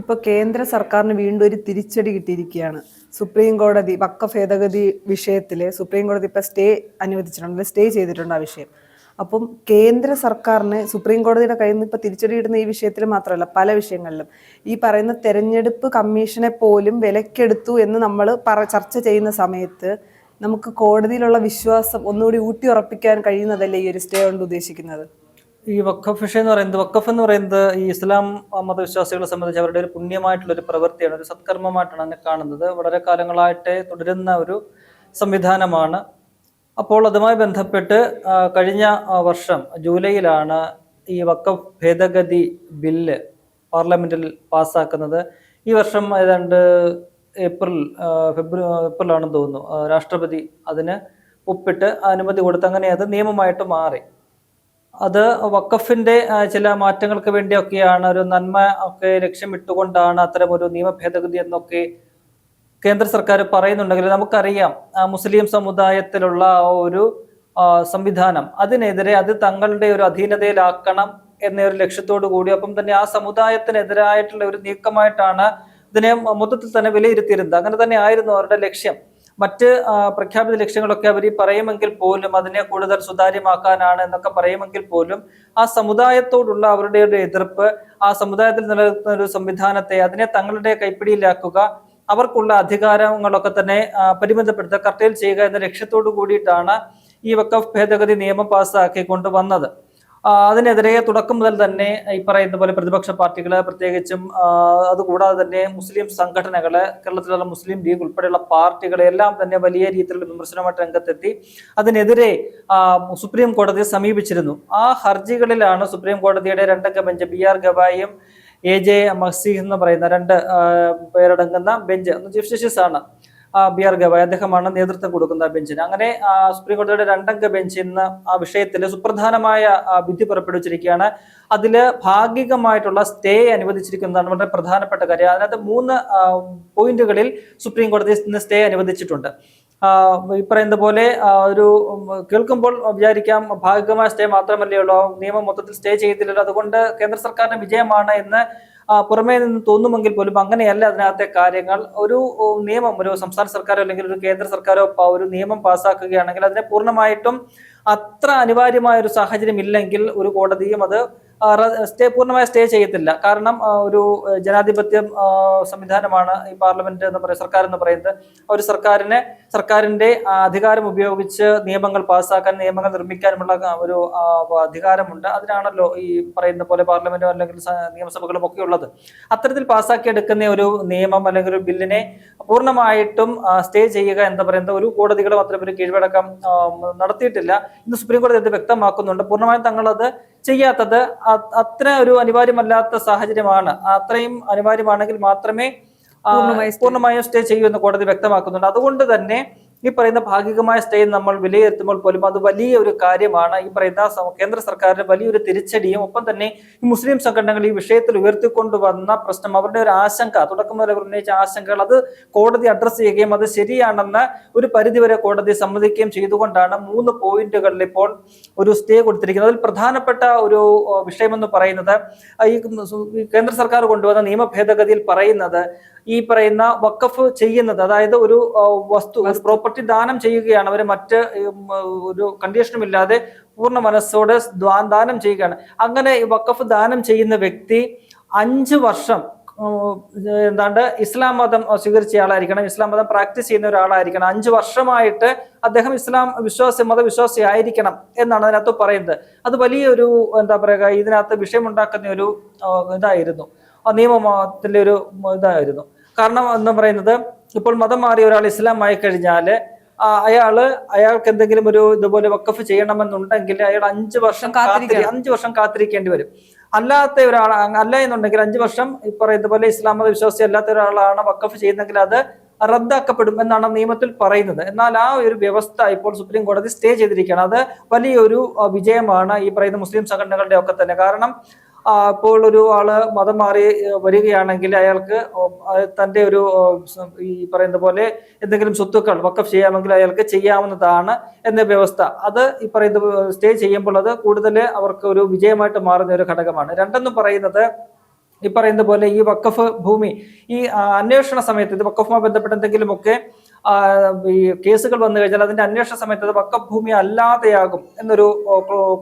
ഇപ്പൊ കേന്ദ്ര സർക്കാരിന് വീണ്ടും ഒരു തിരിച്ചടി കിട്ടിയിരിക്കുകയാണ്. സുപ്രീം കോടതി വക്ക ഭേദഗതി വിഷയത്തിൽ സുപ്രീം കോടതി ഇപ്പൊ സ്റ്റേ അനുവദിച്ചിട്ടുണ്ട് സ്റ്റേ ചെയ്തിട്ടുണ്ട് ആ വിഷയം. അപ്പം കേന്ദ്ര സർക്കാരിന് സുപ്രീം കോടതിയുടെ കയ്യിൽ നിന്ന് ഇപ്പൊ തിരിച്ചടി കിട്ടുന്ന ഈ വിഷയത്തിൽ മാത്രമല്ല പല വിഷയങ്ങളിലും. ഈ പറയുന്ന തെരഞ്ഞെടുപ്പ് കമ്മീഷനെ പോലും വിലക്കെടുത്തു എന്ന് നമ്മൾ പറ ചർച്ച ചെയ്യുന്ന സമയത്ത് നമുക്ക് കോടതിയിലുള്ള വിശ്വാസം ഒന്നുകൂടി ഊട്ടി ഉറപ്പിക്കാൻ കഴിയുന്നതല്ലേ ഈ ഒരു സ്റ്റേ കൊണ്ട് ഉദ്ദേശിക്കുന്നത്? ഈ വക്കഫ് വിഷയം എന്ന് പറയുന്നത് വഖഫ് എന്ന് പറയുന്നത് ഈ ഇസ്ലാം മതവിശ്വാസികളെ സംബന്ധിച്ച് അവരുടെ ഒരു പുണ്യമായിട്ടുള്ള ഒരു പ്രവൃത്തിയാണ് ഒരു സത്കർമ്മമായിട്ടാണ് അതിനെ കാണുന്നത്. വളരെ കാലങ്ങളായിട്ട് തുടരുന്ന ഒരു സംവിധാനമാണ്. അപ്പോൾ അതുമായി ബന്ധപ്പെട്ട് കഴിഞ്ഞ വർഷം ജൂലൈയിലാണ് ഈ വക്കഫ് ഭേദഗതി ബില്ല് പാർലമെന്റിൽ പാസ്സാക്കുന്നത്. ഈ വർഷം ഏതാണ്ട് ഏപ്രിൽ ഫെബ്രുവരി ഏപ്രിലാണെന്ന് തോന്നുന്നു. രാഷ്ട്രപതി അതിന് ഒപ്പിട്ട് അനുമതി കൊടുത്ത് അങ്ങനെ അത് നിയമമായിട്ട് മാറി. അത് വക്കഫിന്റെ ചില മാറ്റങ്ങൾക്ക് വേണ്ടിയൊക്കെയാണ് ഒരു നന്മ ഒക്കെ ലക്ഷ്യമിട്ടുകൊണ്ടാണ് അത്തരം ഒരു നിയമ ഭേദഗതി എന്നൊക്കെ കേന്ദ്ര സർക്കാർ പറയുന്നുണ്ടെങ്കിൽ നമുക്കറിയാം മുസ്ലിം സമുദായത്തിലുള്ള ഒരു സംവിധാനം. അതിനെതിരെ അത് തങ്ങളുടെ ഒരു അധീനതയിലാക്കണം എന്ന ഒരു ലക്ഷ്യത്തോടു കൂടി ഒപ്പം തന്നെ ആ സമുദായത്തിനെതിരായിട്ടുള്ള ഒരു നീക്കമായിട്ടാണ് ഇതിനെ മൊത്തത്തിൽ തന്നെ വിലയിരുത്തിയിരുന്നത്. അങ്ങനെ തന്നെ ആയിരുന്നു അവരുടെ ലക്ഷ്യം. മറ്റ് പ്രഖ്യാപിത ലക്ഷ്യങ്ങളൊക്കെ അവർ പറയുമെങ്കിൽ പോലും അതിനെ കൂടുതൽ സുതാര്യമാക്കാനാണ് എന്നൊക്കെ പറയുമെങ്കിൽ പോലും ആ സമുദായത്തോടുള്ള അവരുടെ ഒരു എതിർപ്പ് ആ സമുദായത്തിൽ നിലനിൽക്കുന്ന ഒരു സംവിധാനത്തെ അതിനെ തങ്ങളുടെ കൈപ്പിടിയിലാക്കുക അവർക്കുള്ള അധികാരങ്ങളൊക്കെ തന്നെ പരിമിതപ്പെടുത്തുക കർട്ടയിൽ ചെയ്യുക എന്ന ലക്ഷ്യത്തോടു കൂടിയിട്ടാണ് ഈ വക്കഫ് ഭേദഗതി നിയമം പാസ്സാക്കി കൊണ്ടുവന്നത് ആ, അതിനെതിരെ തുടക്കം മുതൽ തന്നെ ഈ പറയുന്ന പോലെ പ്രതിപക്ഷ പാർട്ടികൾ പ്രത്യേകിച്ചും അതുകൂടാതെ തന്നെ മുസ്ലിം സംഘടനകൾ കേരളത്തിലുള്ള മുസ്ലിം ലീഗ് ഉൾപ്പെടെയുള്ള പാർട്ടികൾ എല്ലാം തന്നെ വലിയ രീതിയിലുള്ള വിമർശനമായിട്ട് രംഗത്തെത്തി. അതിനെതിരെ സുപ്രീം കോടതിയെ സമീപിച്ചിരുന്നു. ആ ഹർജികളിലാണ് സുപ്രീം കോടതിയുടെ രണ്ടംഗ ബെഞ്ച് ബി ആർ ഗവായും എ ജെ മസീഹ് എന്ന് പറയുന്ന രണ്ട് പേരടങ്ങുന്ന ബെഞ്ച്. ചീഫ് ജസ്റ്റിസ് ആണ്. ബി ആർ ഗവായ് അദ്ദേഹമാണ് നേതൃത്വം കൊടുക്കുന്ന ബെഞ്ചിന്. അങ്ങനെ സുപ്രീം കോടതിയുടെ രണ്ടംഗ ബെഞ്ച് ഇന്ന് ആ വിഷയത്തിൽ സുപ്രധാനമായ വിധി പുറപ്പെടുവിച്ചിരിക്കുകയാണ്. അതിൽ ഭാഗികമായിട്ടുള്ള സ്റ്റേ അനുവദിച്ചിരിക്കുന്നതാണ് വളരെ പ്രധാനപ്പെട്ട കാര്യം. അതിനകത്ത് മൂന്ന് പോയിന്റുകളിൽ സുപ്രീം കോടതി ഇന്ന് സ്റ്റേ അനുവദിച്ചിട്ടുണ്ട്. ഈ പറയുന്ന പോലെ ഒരു കേൾക്കുമ്പോൾ വിചാരിക്കാം ഭാഗികമായ സ്റ്റേ മാത്രമല്ലേ ഉള്ളൂ. നിയമം മൊത്തത്തിൽ സ്റ്റേ ചെയ്തില്ലല്ലോ. അതുകൊണ്ട് കേന്ദ്ര സർക്കാരിന്റെ വിജയമാണ് എന്ന് പുറമേ നിന്ന് തോന്നുമെങ്കിൽ പോലും അങ്ങനെയല്ല അതിനകത്തെ കാര്യങ്ങൾ. ഒരു നിയമം ഒരു സംസ്ഥാന സർക്കാരോ അല്ലെങ്കിൽ ഒരു കേന്ദ്ര സർക്കാരോ ഒരു നിയമം പാസ്സാക്കുകയാണെങ്കിൽ അതിനെ പൂർണമായിട്ടും അത്ര അനിവാര്യമായ ഒരു സാഹചര്യം ഇല്ലെങ്കിൽ ഒരു കോടതിയും അത് സ്റ്റേ പൂർണമായി സ്റ്റേ ചെയ്യത്തില്ല. കാരണം ഒരു ജനാധിപത്യ സംവിധാനമാണ് ഈ പാർലമെന്റ് എന്ന് പറയുന്നത് സർക്കാർ എന്ന് പറയുന്നത്. ഒരു സർക്കാരിനെ സർക്കാരിന്റെ അധികാരം ഉപയോഗിച്ച് നിയമങ്ങൾ പാസ്സാക്കാൻ നിയമങ്ങൾ നിർമ്മിക്കാനുമുള്ള ഒരു അധികാരമുണ്ട്. അതിനാണല്ലോ ഈ പറയുന്ന പോലെ പാർലമെന്റോ അല്ലെങ്കിൽ നിയമസഭകളും ഒക്കെ ഉള്ളത്. അത്തരത്തിൽ പാസ്സാക്കിയെടുക്കുന്ന ഒരു നിയമം അല്ലെങ്കിൽ ഒരു ബില്ലിനെ പൂർണമായിട്ടും സ്റ്റേ ചെയ്യുക എന്ന് പറയുന്നത് ഒരു കോടതികളും അത്തരം ഒരു കീഴ്വഴക്കം നടത്തിയിട്ടില്ല. ഇന്ന് സുപ്രീം കോടതി അത് വ്യക്തമാക്കുന്നുണ്ട്. പൂർണമായും തങ്ങളത് ചെയ്യാത്തത് അത്ര ഒരു അനിവാര്യമല്ലാത്ത സാഹചര്യമാണ്. അത്രയും അനിവാര്യമാണെങ്കിൽ മാത്രമേ പൂർണമായും സ്റ്റേ ചെയ്യൂ എന്ന് കോടതി വ്യക്തമാക്കുന്നുണ്ട്. അതുകൊണ്ട് തന്നെ ഈ പറയുന്ന ഭാഗികമായ സ്റ്റേ നമ്മൾ വിലയിരുത്തുമ്പോൾ പോലും അത് വലിയ ഒരു കാര്യമാണ്. ഈ പറയുന്ന കേന്ദ്ര സർക്കാരിന്റെ വലിയൊരു തിരിച്ചടിയും ഒപ്പം തന്നെ ഈ മുസ്ലിം സംഘടനകൾ ഈ വിഷയത്തിൽ ഉയർത്തിക്കൊണ്ടുവന്ന പ്രശ്നം അവരുടെ ഒരു ആശങ്ക തുടക്കം മുതൽ ഉന്നയിച്ച ആശങ്കകൾ അത് കോടതി അഡ്രസ്സ് ചെയ്യുകയും അത് ശരിയാണെന്ന് ഒരു പരിധിവരെ കോടതി സമ്മതിക്കുകയും ചെയ്തുകൊണ്ടാണ് മൂന്ന് പോയിന്റുകളിൽ ഇപ്പോൾ ഒരു സ്റ്റേ കൊടുത്തിരിക്കുന്നത്. അതിൽ പ്രധാനപ്പെട്ട ഒരു വിഷയമെന്ന് പറയുന്നത് ഈ കേന്ദ്ര സർക്കാർ കൊണ്ടുവന്ന നിയമ ഭേദഗതിയിൽ പറയുന്നത് ഈ പറയുന്ന വക്കഫ് ചെയ്യുന്നത് അതായത് ഒരു വസ്തു ഒരു പ്രോപ്പർട്ടി ദാനം ചെയ്യുകയാണ്. അവർ മറ്റ് ഒരു കണ്ടീഷനും ഇല്ലാതെ പൂർണ മനസ്സോടെ ദാനം ചെയ്യുകയാണ്. അങ്ങനെ ഈ വക്കഫ് ദാനം ചെയ്യുന്ന വ്യക്തി അഞ്ച് വർഷം എന്താണ്ട് ഇസ്ലാം മതം സ്വീകരിച്ച ആളായിരിക്കണം ഇസ്ലാം മതം പ്രാക്ടീസ് ചെയ്യുന്ന ഒരാളായിരിക്കണം. അഞ്ച് വർഷമായിട്ട് അദ്ദേഹം ഇസ്ലാം വിശ്വാസി മതവിശ്വാസി ആയിരിക്കണം എന്നാണ് അതിനകത്ത് പറയുന്നത്. അത് വലിയൊരു എന്താ പറയുക ഇതിനകത്ത് വിഷയമുണ്ടാക്കുന്ന ഒരു ഇതായിരുന്നു. ആ നിയമത്തിന്റെ ഒരു ഇതായിരുന്നു. കാരണം എന്ന് പറയുന്നത് ഇപ്പോൾ മതം മാറിയ ഒരാൾ ഇസ്ലാം ആയി കഴിഞ്ഞാൽ അയാൾ അയാൾക്ക് എന്തെങ്കിലും ഒരു ഇതുപോലെ വക്കഫ് ചെയ്യണമെന്നുണ്ടെങ്കിൽ അയാൾ അഞ്ചു വർഷം. അഞ്ചു വർഷം കാത്തിരിക്കേണ്ടി വരും. അല്ലാത്ത ഒരാൾ അല്ല എന്നുണ്ടെങ്കിൽ അഞ്ചു വർഷം ഈ പറയുന്ന പോലെ ഇസ്ലാം മത വിശ്വാസി അല്ലാത്ത ഒരാളാണ് വക്കഫ് ചെയ്യുന്നെങ്കിൽ അത് റദ്ദാക്കപ്പെടും എന്നാണ് നിയമത്തിൽ പറയുന്നത്. എന്നാൽ ആ ഒരു വ്യവസ്ഥ ഇപ്പോൾ സുപ്രീം കോടതി സ്റ്റേ ചെയ്തിരിക്കുകയാണ്. അത് വലിയൊരു വിജയമാണ് ഈ പറയുന്ന മുസ്ലിം സംഘടനകളുടെ ഒക്കെ തന്നെ. കാരണം ആ, ഇപ്പോൾ ഒരു ആൾ മതം മാറി വരികയാണെങ്കിൽ അയാൾക്ക് തന്റെ ഒരു ഈ പറയുന്ന പോലെ എന്തെങ്കിലും സ്വത്തുക്കൾ വക്കഫ് ചെയ്യാമെങ്കിൽ അയാൾക്ക് ചെയ്യാവുന്നതാണ് എന്ന വ്യവസ്ഥ. അത് ഈ പറയുന്ന സ്റ്റേ ചെയ്യുമ്പോൾ അത് കൂടുതൽ അവർക്ക് ഒരു വിജയമായിട്ട് മാറുന്ന ഒരു ഘടകമാണ്. രണ്ടെന്ന് പറയുന്നത് ഈ പറയുന്ന പോലെ ഈ വക്കഫ് ഭൂമി ഈ അന്വേഷണ സമയത്ത് ഇത് വക്കഫുമായി ബന്ധപ്പെട്ട എന്തെങ്കിലുമൊക്കെ ഈ കേസുകൾ വന്നു കഴിഞ്ഞാൽ അതിന്റെ അന്വേഷണ സമയത്ത് അത് വക്കഫ് ഭൂമി അല്ലാതെയാകും എന്നൊരു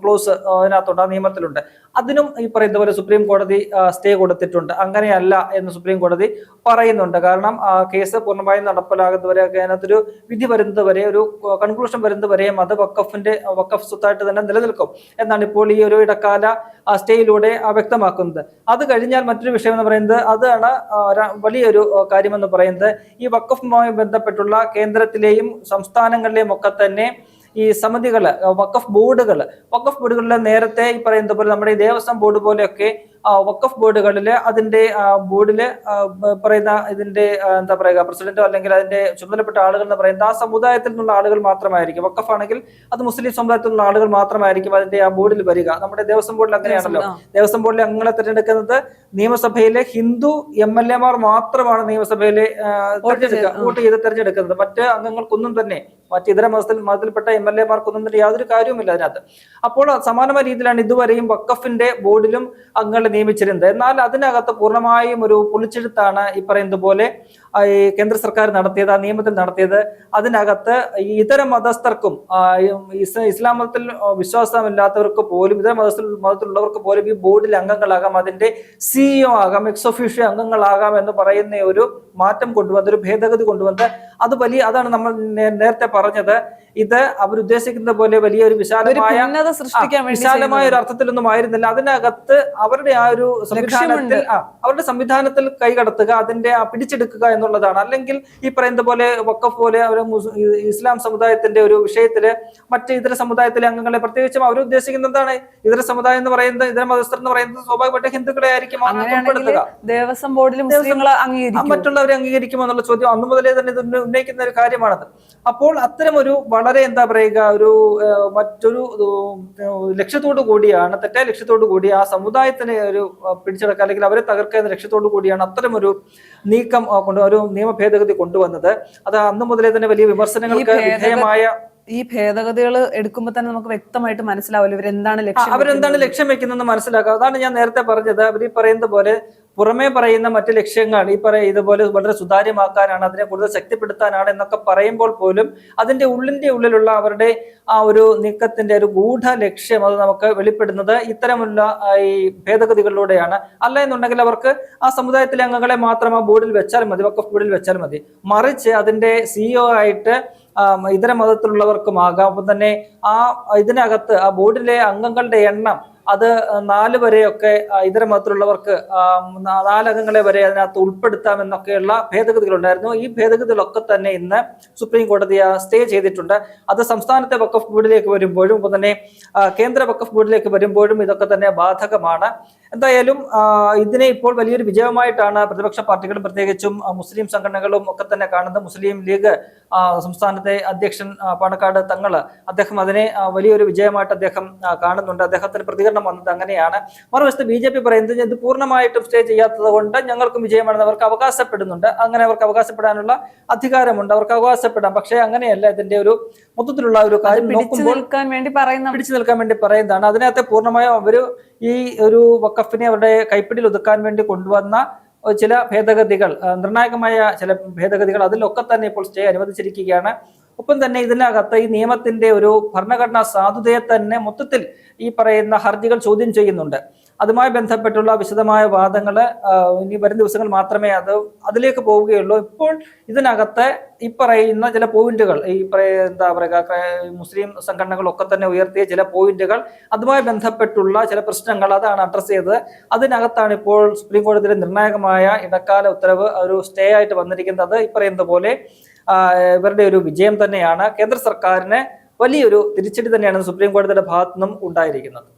ക്ലോസ് അതിനകത്തുണ്ട് ആ നിയമത്തിലുണ്ട്. അതിനും ഈ പറയുന്ന പോലെ സുപ്രീം കോടതി സ്റ്റേ കൊടുത്തിട്ടുണ്ട്. അങ്ങനെയല്ല എന്ന് സുപ്രീം കോടതി പറയുന്നുണ്ട്. കാരണം കേസ് പൂർണമായും നടപ്പിലാകുന്നവരെ അതിനകത്തൊരു വിധി വരുന്നതുവരെ ഒരു കൺക്ലൂഷൻ വരുന്നത് വരെയും അത് വക്കഫിന്റെ വക്കഫ് സ്വത്തായിട്ട് തന്നെ നിലനിൽക്കും എന്നാണ് ഇപ്പോൾ ഈ ഒരു ഇടക്കാല സ്റ്റേയിലൂടെ വ്യക്തമാക്കുന്നത്. അത് കഴിഞ്ഞാൽ മറ്റൊരു വിഷയം എന്ന് പറയുന്നത് അതാണ് വലിയൊരു കാര്യമെന്ന് പറയുന്നത്. ഈ വക്കഫുമായി ബന്ധപ്പെട്ടുള്ള കേന്ദ്രത്തിലെയും സംസ്ഥാനങ്ങളിലെയും ഒക്കെ തന്നെ ഈ സമിതികൾ വക്കഫ് ബോർഡുകൾ വക്കഫ് ബോർഡുകളിൽ നേരത്തെ ഈ പറയുന്ന പോലെ നമ്മുടെ ഈ ദേവസ്വം ബോർഡ് പോലെയൊക്കെ വക്കഫ് ബോർഡുകളിൽ അതിന്റെ ബോർഡിൽ പറയുന്ന ഇതിന്റെ എന്താ പറയുക പ്രസിഡന്റോ അല്ലെങ്കിൽ അതിന്റെ ചുമതലപ്പെട്ട ആളുകൾ എന്ന് പറയുന്നത് ആ സമുദായത്തിൽ നിന്നുള്ള ആളുകൾ മാത്രമായിരിക്കും. വക്കഫ് ആണെങ്കിൽ അത് മുസ്ലിം സമുദായത്തിൽ നിന്നുള്ള ആളുകൾ മാത്രമായിരിക്കും അതിന്റെ ആ ബോർഡിൽ വരിക. നമ്മുടെ ദേവസ്വം ബോർഡിൽ അങ്ങനെയാണല്ലോ. ദേവസ്വം ബോർഡിൽ അംഗങ്ങളെ തിരഞ്ഞെടുക്കുന്നത് നിയമസഭയിലെ ഹിന്ദു എം എൽ എമാർ മാത്രമാണ് നിയമസഭയിലെ വോട്ട് ചെയ്ത് തിരഞ്ഞെടുക്കുന്നത്. മറ്റ് അംഗങ്ങൾക്കൊന്നും തന്നെ മറ്റ് ഇതര മതത്തിൽ മതത്തിൽപ്പെട്ട എം എൽ എമാർക്കൊന്നും തന്നെ യാതൊരു കാര്യവുമില്ല അതിനകത്ത്. അപ്പോൾ സമാനമായ രീതിയിലാണ് ഇതുവരെയും വക്കഫിന്റെ ബോർഡിലും അംഗങ്ങളെ നിയമിച്ചിരുന്നത് എന്നാൽ അതിനകത്ത് പൂർണമായും ഒരു പൊളിച്ചെടുത്താണ് ഈ പറയുന്നത് പോലെ കേന്ദ്ര സർക്കാർ നടത്തിയത് ആ നിയമത്തിൽ നടത്തിയത് അതിനകത്ത് ഈ ഇതര മതസ്ഥർക്കും ഇസ്ലാം മതത്തിൽ വിശ്വാസമില്ലാത്തവർക്ക് പോലും ഇതര മതത്തിൽ മതത്തിലുള്ളവർക്ക് പോലും ഈ ബോർഡിൽ അംഗങ്ങളാകാം അതിന്റെ സിഇഒ ആകാം എക്സ് ഒഫീഷ്യോ അംഗങ്ങളാകാം എന്ന് പറയുന്ന ഒരു മാറ്റം കൊണ്ടുവന്ന് ഒരു ഭേദഗതി കൊണ്ടുവന്ന് അത് വലിയ അതാണ് നമ്മൾ നേരത്തെ പറഞ്ഞത്. ഇത് അവരുദ്ദേശിക്കുന്ന പോലെ വലിയൊരു ഒരു വിശാലമായ വിശാലമായ ഒരു. അർത്ഥത്തിലൊന്നും ആയിരുന്നില്ല. അതിനകത്ത് അവരുടെ ആ ഒരു സംവിധാനത്തിൽ അവരുടെ സംവിധാനത്തിൽ കൈകടത്തുക അതിന്റെ ആ പിടിച്ചെടുക്കുക എന്നുള്ളതാണ്. അല്ലെങ്കിൽ ഈ പറയുന്ന പോലെ വക്കഫ് പോലെ അവർ ഇസ്ലാം സമുദായത്തിന്റെ ഒരു വിഷയത്തിൽ മറ്റ് ഇതര സമുദായത്തിലെ അംഗങ്ങളെ പ്രത്യേകിച്ചും അവർ ഉദ്ദേശിക്കുന്നത് എന്താണ് ഇതര സമുദായം എന്ന് പറയുന്നത് ഇതര മതസ്ഥർ എന്ന് പറയുന്നത് സ്വാഭാവികമായിട്ട് ഹിന്ദുക്കളെ ആയിരിക്കും ദേവസ്വം ബോർഡിൽ മറ്റുള്ളവരെ അംഗീകരിക്കുമോ എന്നുള്ള ചോദ്യം അന്നു മുതലേ തന്നെ ഇത് ഉന്നയിക്കുന്ന ഒരു കാര്യമാണത്. അപ്പോൾ അത്തരം ഒരു വളരെ എന്താ പറയുക ഒരു മറ്റൊരു ലക്ഷ്യത്തോടു കൂടിയാണ് തെറ്റായ ലക്ഷ്യത്തോടു കൂടി ആ സമുദായത്തിനെ ഒരു പിടിച്ചെടുക്കുക അല്ലെങ്കിൽ അവരെ തകർക്കുന്ന ലക്ഷ്യത്തോടു കൂടിയാണ് അത്തരം ഒരു നീക്കം കൊണ്ട് ഒരു നിയമ ഭേദഗതി കൊണ്ടുവന്നത്. അത് അന്നു മുതലേ തന്നെ വലിയ വിമർശനങ്ങൾക്ക് വിധേയമായ ഈ ഭേദഗതികൾ എടുക്കുമ്പോൾ തന്നെ നമുക്ക് വ്യക്തമായിട്ട് മനസ്സിലാവില്ല ഇവരെന്താണ് ആ, ലക്ഷ്യം അവരെന്താണ്. ലക്ഷ്യം വെക്കുന്നതെന്ന് മനസ്സിലാക്കുക അതാണ് ഞാൻ നേരത്തെ പറഞ്ഞത്. അവർ ഈ പറയുന്ന പോലെ പുറമേ പറയുന്ന മറ്റ് ലക്ഷ്യങ്ങൾ ഈ പറയ ഇതുപോലെ വളരെ സുതാര്യമാക്കാനാണ് അതിനെ കൂടുതൽ ശക്തിപ്പെടുത്താനാണ് എന്നൊക്കെ പറയുമ്പോൾ പോലും അതിന്റെ ഉള്ളിന്റെ ഉള്ളിലുള്ള അവരുടെ ആ ഒരു നീക്കത്തിന്റെ ഒരു ഗൂഢ ലക്ഷ്യം അത് നമുക്ക് വെളിപ്പെടുന്നത് ഇത്തരമുള്ള ഈ ഭേദഗതികളിലൂടെയാണ്. അല്ല എന്നുണ്ടെങ്കിൽ അവർക്ക് ആ സമുദായത്തിലെ അംഗങ്ങളെ മാത്രം ആ ബോർഡിൽ വെച്ചാൽ മതി വക്കഫ് ബോർഡിൽ വെച്ചാൽ മതി. മറിച്ച് അതിന്റെ സിഇഒ ആയിട്ട് ആ, ഇതര മതത്തിലുള്ളവർക്കുമാകാം അപ്പം തന്നെ ആ ഇതിനകത്ത് ആ ബോർഡിലെ അംഗങ്ങളുടെ എണ്ണം അത് നാല് വരെയൊക്കെ ഇതര മതത്തിലുള്ളവർക്ക് നാലകങ്ങളെ വരെ അതിനകത്ത് ഉൾപ്പെടുത്താം എന്നൊക്കെയുള്ള ഭേദഗതികളുണ്ടായിരുന്നു. ഈ ഭേദഗതികളൊക്കെ തന്നെ ഇന്ന് സുപ്രീം കോടതി സ്റ്റേ ചെയ്തിട്ടുണ്ട്. അത് സംസ്ഥാനത്തെ വക്കഫ് ബോർഡിലേക്ക് വരുമ്പോഴും ഒപ്പം തന്നെ കേന്ദ്ര വക്കഫ് ബോർഡിലേക്ക് വരുമ്പോഴും ഇതൊക്കെ തന്നെ ബാധകമാണ്. എന്തായാലും ഇതിനെ ഇപ്പോൾ വലിയൊരു വിജയമായിട്ടാണ് പ്രതിപക്ഷ പാർട്ടികളും പ്രത്യേകിച്ചും മുസ്ലിം സംഘടനകളും ഒക്കെ തന്നെ കാണുന്നത്. മുസ്ലിം ലീഗ് സംസ്ഥാനത്തെ അധ്യക്ഷൻ പാണക്കാട് തങ്ങൾ അദ്ദേഹം അതിനെ വലിയൊരു വിജയമായിട്ട് അദ്ദേഹം കാണുന്നുണ്ട്. അദ്ദേഹത്തിന്റെ പ്രതികരണം വന്നത് അങ്ങനെയാണ്. മറുവശത്ത് ബി ജെ പി പറയുന്നത് ഇത് പൂർണമായിട്ടും സ്റ്റേ ചെയ്യാത്തത് കൊണ്ട് ഞങ്ങൾക്കും വിജയമാണെന്ന് അവർക്ക് അവകാശപ്പെടുന്നുണ്ട്. അങ്ങനെ അവർക്ക് അവകാശപ്പെടാനുള്ള അധികാരമുണ്ട്. അവർക്ക് അവകാശപ്പെടാം. പക്ഷേ അങ്ങനെയല്ല. ഇതിന്റെ ഒരു മൊത്തത്തിലുള്ള ഒരു കാര്യം പിടിച്ചു നോക്കുമ്പോൾ നിൽക്കാൻ വേണ്ടി പറയുന്ന പിടിച്ചു നിൽക്കാൻ വേണ്ടി പറയുന്നതാണ്. അതിനകത്ത് പൂർണമായും അവർ ഈ ഒരു വക്കഫിനെ അവരുടെ കൈപ്പിടിയിൽ ഒതുക്കാൻ വേണ്ടി കൊണ്ടുവന്ന ചില ഭേദഗതികൾ നിർണായകമായ ചില ഭേദഗതികൾ അതിലൊക്കെ തന്നെ ഇപ്പോൾ സ്റ്റേ അനുവദിച്ചിരിക്കുകയാണ്. ഒപ്പം തന്നെ ഇതിനകത്ത് ഈ നിയമത്തിന്റെ ഒരു ഭരണഘടനാ സാധുതയെ തന്നെ മൊത്തത്തിൽ ഈ പറയുന്ന ഹർജികൾ ചോദ്യം ചെയ്യുന്നുണ്ട്. അതുമായി ബന്ധപ്പെട്ടുള്ള വിശദമായ വാദങ്ങൾ ഇനി വരും ദിവസങ്ങൾ മാത്രമേ അത് അതിലേക്ക് പോവുകയുള്ളൂ. ഇപ്പോൾ ഇതിനകത്ത് ഈ പറയുന്ന ചില പോയിന്റുകൾ ഈ എന്താ പറയുക മുസ്ലിം സംഘടനകളൊക്കെ തന്നെ ഉയർത്തിയ ചില പോയിന്റുകൾ അതുമായി ബന്ധപ്പെട്ടുള്ള ചില പ്രശ്നങ്ങൾ അതാണ് അഡ്രസ്സ് ചെയ്തത്. അതിനകത്താണ് ഇപ്പോൾ സുപ്രീം കോടതിയിലെ നിർണായകമായ ഇടക്കാല ഉത്തരവ് ഒരു സ്റ്റേ ആയിട്ട് വന്നിരിക്കുന്നത്. ഈ പറയുന്നത് പോലെ ഇവരുടെ ഒരു വിജയം തന്നെയാണ്. കേന്ദ്ര സർക്കാരിന് വലിയൊരു തിരിച്ചടി തന്നെയാണ് സുപ്രീം കോടതിയുടെ ഭാഗത്തു നിന്നും ഉണ്ടായിരിക്കുന്നത്.